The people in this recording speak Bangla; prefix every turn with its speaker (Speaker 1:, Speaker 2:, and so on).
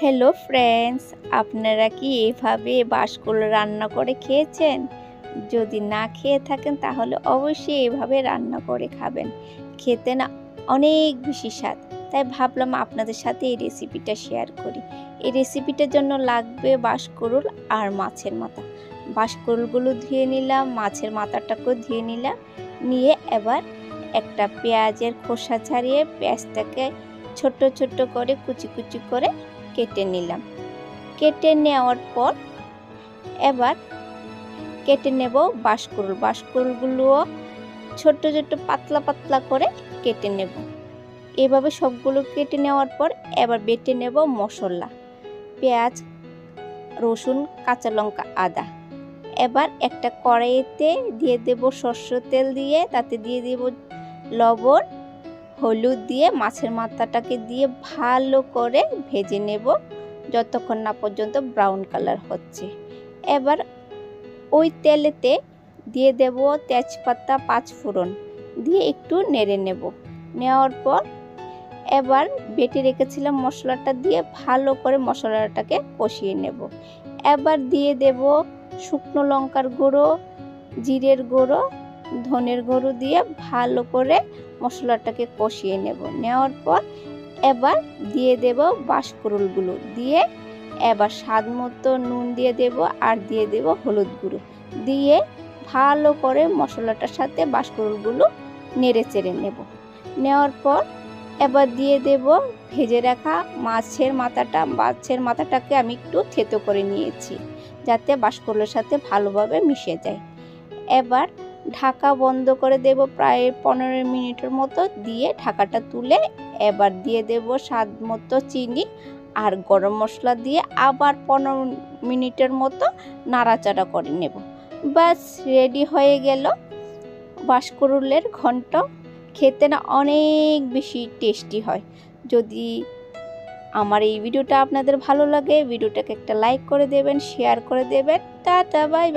Speaker 1: হ্যালো ফ্রেন্ডস আপনারা কি এভাবে বাঁশকুল রান্না করে খেয়েছেন? যদি না খেয়ে থাকেন, তাহলে অবশ্যই এভাবে রান্না করে খাবেন। খেতে না অনেক বেশি স্বাদ। তাই ভাবলাম আপনাদের সাথে এই রেসিপিটা শেয়ার করি। এই রেসিপিটার জন্য লাগবে বাঁশকুড়ুল আর মাছের মাথা। বাঁশকুড়ুলগুলো ধুয়ে নিলাম, মাছের মাথাটাকেও ধুয়ে নিলাম। নিয়ে এবার একটা পেঁয়াজের খোসা ছাড়িয়ে পেঁয়াজটাকে ছোট ছোট করে কুচি কুচি করে কেটে নিলাম। কেটে নেওয়ার পর এবার কেটে নেব বাঁশকুড়ুল। বাঁশকুড়ুলগুলোও ছোট্ট ছোট্ট, পাতলা পাতলা করে কেটে নেব। এভাবে সবগুলো কেটে নেওয়ার পর এবার বেটে নেব মশলা, পেঁয়াজ, রসুন, কাঁচা লঙ্কা, আদা। এবার একটা কড়াইতে দিয়ে দেব সর্ষ তেল দিয়ে, তাতে দিয়ে দেব লবণ হলুদ দিয়ে মাছের মাথাটাকে দিয়ে ভালো করে ভেজে নেব, যতক্ষণ না পর্যন্ত ব্রাউন কালার হচ্ছে। এবার ওই তেলেতে দিয়ে দেব তেজপাতা পাঁচ ফোড়ন দিয়ে একটু নেড়ে নেব। নেওয়ার পর এবার বেটে রেখেছিলাম মশলাটা দিয়ে ভালো করে মশলাটাকে কষিয়ে নেব। এবার দিয়ে দেব শুকনো লঙ্কার গুঁড়ো, জিরের গুঁড়ো ধনের গুঁড়ো দিয়ে ভালো করে মশলাটাকে কষিয়ে নেব। নেওয়ার পর এবার দিয়ে দেব বাঁশকুড়ুলগুলো। দিয়ে এবার স্বাদ মতো নুন দিয়ে দেব আর দিয়ে দেব হলুদ গুঁড়ো। দিয়ে ভালো করে মশলাটার সাথে বাঁশকুড়ুলগুলো নেড়ে চেড়ে নেব। নেওয়ার পর এবার দিয়ে দেব ভেজে রাখা মাছের মাথাটা। মাছের মাথাটাকে আমি একটু থেতো করে নিয়েছি যাতে বাঁশকুড়ুলের সাথে ভালোভাবে মিশে যায়। এবার ঢাকা বন্ধ করে দেব প্রায় পনেরো মিনিটের মতো দিয়ে ঢাকাটা তুলে এবার দিয়ে দেব স্বাদ মতো চিনি আর গরম মশলা দিয়ে আবার পনেরো মিনিটের মতো নাড়াচাড়া করে নেব। বাস রেডি হয়ে গেল। বাঁশকুড়ুলের ঘন্ট খেতে না অনেক বেশি টেস্টি হয়। যদি আমার এই ভিডিওটা আপনাদের ভালো লাগে, ভিডিওটাকে একটা লাইক করে দেবেন, শেয়ার করে দেবেন। Tata bye